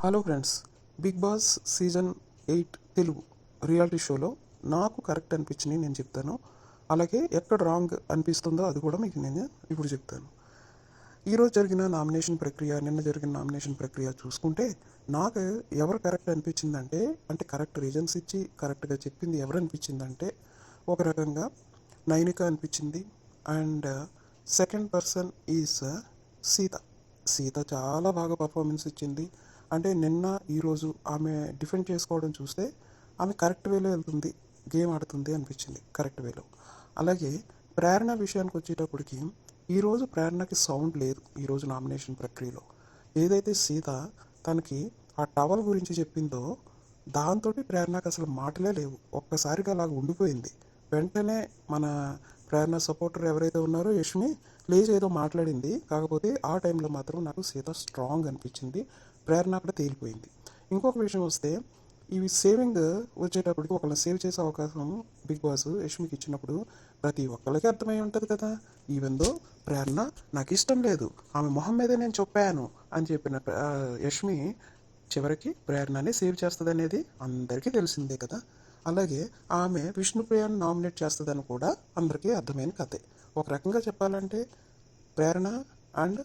Hello friends Big Boss season eight Telugu reality షోలో నాకు correct అనిపించినవి నేను చెప్తాను. అలాగే ఎక్కడ రాంగ్ అనిపిస్తుందో అది కూడా మీకు నేను ఇప్పుడు చెప్తాను. ఈరోజు జరిగిన నామినేషన్ ప్రక్రియ నిన్న జరిగిన నామినేషన్ ప్రక్రియ చూసుకుంటే నాకు ఎవరు కరెక్ట్ అనిపించిందంటే అంటే కరెక్ట్ రీజన్స్ ఇచ్చి కరెక్ట్గా చెప్పింది ఎవరు అనిపించిందంటే ఒక రకంగా నైనిక అనిపించింది. And second person is Seetha. Seetha చాలా బాగా పర్ఫార్మెన్స్ ఇచ్చింది. అంటే నిన్న ఈరోజు ఆమె డిఫెండ్ చేసుకోవడం చూస్తే ఆమె కరెక్ట్ వేలో వెళ్తుంది గేమ్ ఆడుతుంది అనిపించింది కరెక్ట్ వేలో. అలాగే ప్రేరణ విషయానికి వచ్చేటప్పటికి ఈరోజు ప్రేరణకి సౌండ్ లేదు ఈరోజు నామినేషన్ ప్రక్రియలో. ఏదైతే సీత తనకి ఆ టవల్ గురించి చెప్పిందో దాంతో ప్రేరణకు అసలు మాటలే లేవు. ఒక్కసారిగా అలాగ ఉండిపోయింది. వెంటనే మన ప్రేరణ సపోర్టర్ ఎవరైతే ఉన్నారో యష్మి లేచి ఏదో మాట్లాడింది. కాకపోతే ఆ టైంలో మాత్రం నాకు సీత స్ట్రాంగ్ అనిపించింది. ప్రేరణ అక్కడ తేలిపోయింది. ఇంకొక విషయం వస్తే ఇవి సేవింగ్ వచ్చేటప్పటికి ఒకళ్ళని సేవ్ చేసే అవకాశం బిగ్ బాస్ యష్మికి ఇచ్చినప్పుడు ప్రతి ఒక్కళ్ళకి అర్థమై ఉంటుంది కదా. ఈవెందో ప్రేరణ నాకు ఇష్టం లేదు ఆమె మొహం మీదే నేను చెప్పాను అని చెప్పిన యష్మి చివరికి ప్రేరణని సేవ్ చేస్తుంది అనేది అందరికీ తెలిసిందే కదా. అలాగే ఆమె విష్ణుప్రియను నామినేట్ చేస్తుందని కూడా అందరికీ అర్థమైన కథే. ఒక రకంగా చెప్పాలంటే ప్రేరణ అండ్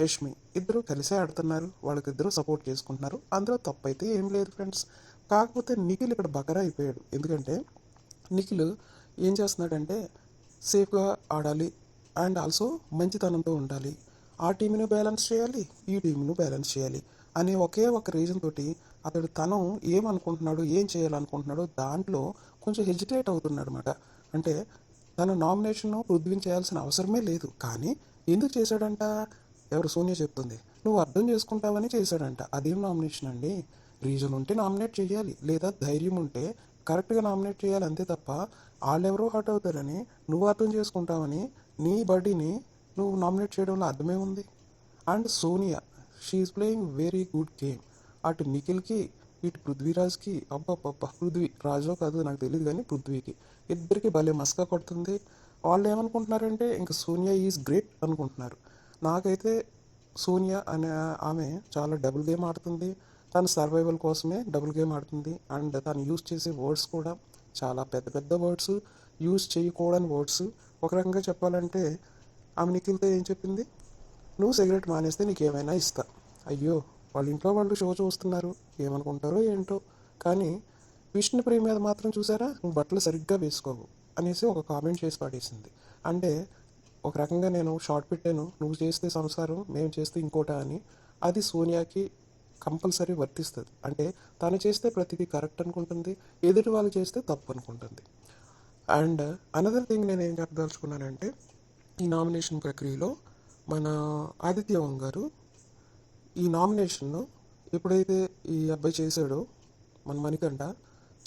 యష్మి ఇద్దరు కలిసే ఆడుతున్నారు. వాళ్ళకిద్దరూ సపోర్ట్ చేసుకుంటున్నారు. అందులో తప్పైతే ఏం లేదు ఫ్రెండ్స్ కాకపోతే నిఖిల్ ఇక్కడ బకరా అయిపోయాడు. ఎందుకంటే నిఖిల్ ఏం చేస్తున్నాడంటే సేఫ్గా ఆడాలి అండ్ ఆల్సో మంచితనంతో ఉండాలి. ఆ టీంను బ్యాలెన్స్ చేయాలి ఈ టీంను బ్యాలెన్స్ చేయాలి అనే ఒకే ఒక రీజన్ తోటి అతడు తను ఏమనుకుంటున్నాడు ఏం చేయాలనుకుంటున్నాడో దాంట్లో కొంచెం హెజిటేట్ అవుతున్నాడు అనమాట అంటే తన నామినేషన్ పృథ్వీని చేయాల్సిన అవసరమే లేదు. కానీ ఎందుకు చేశాడంట? ఎవరు సోనియా చెప్తుంది? నువ్వు అర్థం చేసుకుంటావని చేశాడంట. అదేం నామినేషన్ అండి? రీజన్ ఉంటే నామినేట్ చేయాలి. లేదా ధైర్యం ఉంటే కరెక్ట్గా నామినేట్ చేయాలి అంతే తప్ప వాళ్ళెవరో హర్ట్ అవుతారని నువ్వు అర్థం చేసుకుంటావని నీ బడీని నువ్వు నామినేట్ చేయడంలో అర్థమే ఉంది. And Sonia she is playing very good game అటు నిఖిల్కి ఇటు పృథ్వీరాజ్కి అబ్బబ్బబ్బ పృథ్వీ రాజో కాదు నాకు తెలియదు కానీ పృథ్వీకి. ఇద్దరికి భలే మస్కా కొడుతుంది. వాళ్ళు ఏమనుకుంటున్నారంటే ఇంకా సోనియా ఈజ్ గ్రేట్ అనుకుంటున్నారు. నాకైతే సోనియా అనే ఆమె చాలా డబుల్ గేమ్ ఆడుతుంది. తన సర్వైవల్ కోసమే డబుల్ గేమ్ ఆడుతుంది. అండ్ తను యూజ్ చేసే వర్డ్స్ కూడా చాలా పెద్ద పెద్ద వర్డ్స్ యూజ్ చేయకూడని వర్డ్స్. ఒక రకంగా చెప్పాలంటే ఆమె నిఖిల్తో ఏం చెప్పింది? నువ్వు సిగరెట్ మానేస్తే నీకు ఏమైనా ఇస్తా. అయ్యో వాళ్ళ ఇంట్లో వాళ్ళు షో చూస్తున్నారు. ఏమనుకుంటారో ఏంటో. కానీ విష్ణుప్రియ మీద మాత్రం చూసారా? నువ్వు బట్టలు సరిగ్గా వేసుకోవు అనేసి ఒక కామెంట్ చేసి పడేసింది. అంటే ఒక రకంగా నేను షార్ట్ పెట్టాను. నువ్వు చేస్తే సంసారం మేము చేస్తే ఇంకోట అని. అది సోనియాకి కంపల్సరీ వర్తిస్తుంది. అంటే తను చేస్తే ప్రతిదీ కరెక్ట్ అనుకుంటుంది ఎదుటి వాళ్ళు చేస్తే తప్పు అనుకుంటుంది. అండ్ అనదర్ థింగ్ నేను ఏం చెప్పదలుచుకున్నానంటే ఈ నామినేషన్ ప్రక్రియలో మన ఆదిత్య గారు ఈ నామినేషన్ను ఎప్పుడైతే ఈ అబ్బాయి చేశాడో మన మణికంట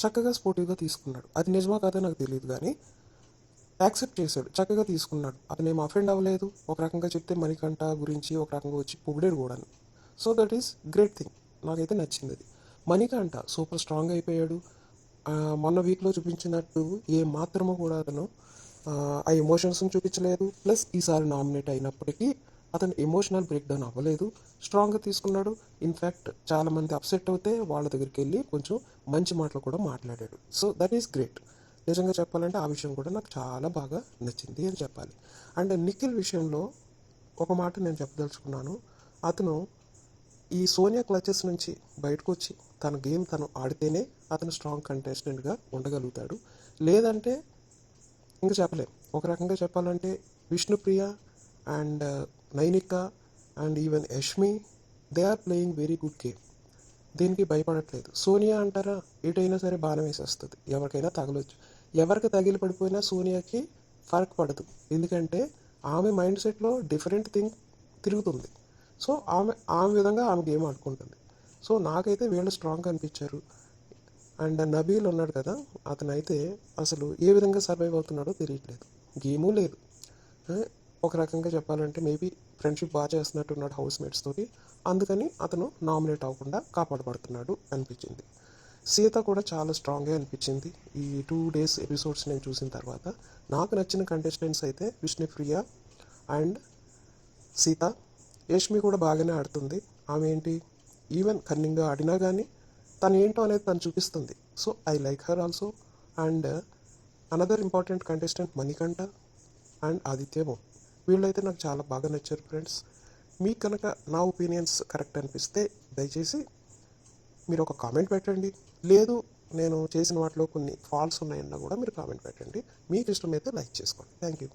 చక్కగా స్పోర్టివ్గా తీసుకున్నాడు. అది నిజమా కాదో నాకు తెలియదు కానీ యాక్సెప్ట్ చేశాడు. చక్కగా తీసుకున్నాడు. అతను ఏం అఫెండ్ అవ్వలేదు. ఒక రకంగా చెప్తే మణికంఠ గురించి ఒక రకంగా వచ్చి పొగిడేడు కూడా so that is great thing నాకైతే నచ్చింది అది. మణికంఠ సూపర్ స్ట్రాంగ్ అయిపోయాడు. మొన్న వీక్లో చూపించినట్టు ఏ మాత్రమో కూడా అతను ఆ, ఎమోషన్స్ని చూపించలేదు. ప్లస్ ఈసారి నామినేట్ అయినప్పటికీ అతను ఎమోషనల్ బ్రేక్ డౌన్ అవ్వలేదు స్ట్రాంగ్గా తీసుకున్నాడు. ఇన్ఫ్యాక్ట్ చాలామంది అప్సెట్ అవుతే వాళ్ళ దగ్గరికి వెళ్ళి కొంచెం మంచి మాటలు కూడా మాట్లాడాడు. సో దట్ ఈస్ గ్రేట్ నిజంగా చెప్పాలంటే ఆ విషయం కూడా నాకు చాలా బాగా నచ్చింది అని చెప్పాలి. అండ్ నిఖిల్ విషయంలో ఒక మాట నేను చెప్పదలుచుకున్నాను. అతను ఈ సోనియా క్లచెస్ నుంచి బయటకు వచ్చి తన గేమ్ తను ఆడితేనే అతను స్ట్రాంగ్ కంటెస్టెంట్గా ఉండగలుగుతాడు. లేదంటే ఇంకా చెప్పలేం. ఒక రకంగా చెప్పాలంటే Vishnupriya and uh, Nainika and even Yashmi they are playing very good game. దీనికి భయపడట్లేదు. సోనియా అంటారా ఎటైనా సరే బాణం వేసేస్తుంది. ఎవరికైనా తగలొచ్చు. ఎవరికి తగిలి పడిపోయినా సోనియాకి ఫరక్ పడదు. ఎందుకంటే ఆమె మైండ్ సెట్లో డిఫరెంట్ థింగ్ తిరుగుతుంది. సో ఆమె ఆమె విధంగా ఆమె గేమ్ ఆడుకుంటుంది. సో నాకైతే వీళ్ళు స్ట్రాంగ్ అనిపించారు. అండ్ నబీల్ ఉన్నాడు కదా అతను అయితే అసలు ఏ విధంగా సర్వైవ్ అవుతున్నాడో తెలియట్లేదు. గేము లేదు. ఒక రకంగా చెప్పాలంటే మేబీ ఫ్రెండ్షిప్ బాగా చేస్తున్నట్టు ఉన్నాడు హౌస్ మేట్స్ తోటి. అందుకని అతను నామినేట్ అవ్వకుండా కాపాడబడుతున్నాడు అనిపించింది. సీత కూడా చాలా స్ట్రాంగ్గా అనిపించింది. ఈ టూ డేస్ ఎపిసోడ్స్ నేను చూసిన తర్వాత. నాకు నచ్చిన కంటెస్టెంట్స్ అయితే విష్ణుప్రియ అండ్ సీత. యష్మి కూడా బాగానే ఆడుతుంది. ఆమె ఏంటి? ఈవెన్ కన్నింగ్గా ఆడినా కానీ తను ఏంటో అనేది తను చూపిస్తుంది. So I like her also and another important contestant Manikanta and ఆదిత్యము వీళ్ళైతే నాకు చాలా బాగా నచ్చారు ఫ్రెండ్స్ మీకు కనుక నా ఒపీనియన్స్ కరెక్ట్ అనిపిస్తే దయచేసి మీరు ఒక కామెంట్ పెట్టండి. లేదు నేను చేసిన వాటిలో కొన్ని ఫాల్స్ ఉన్నాయన్నా కూడా మీరు కామెంట్ పెట్టండి. మీకు ఇష్టమైతే లైక్ చేసుకోండి. Thank you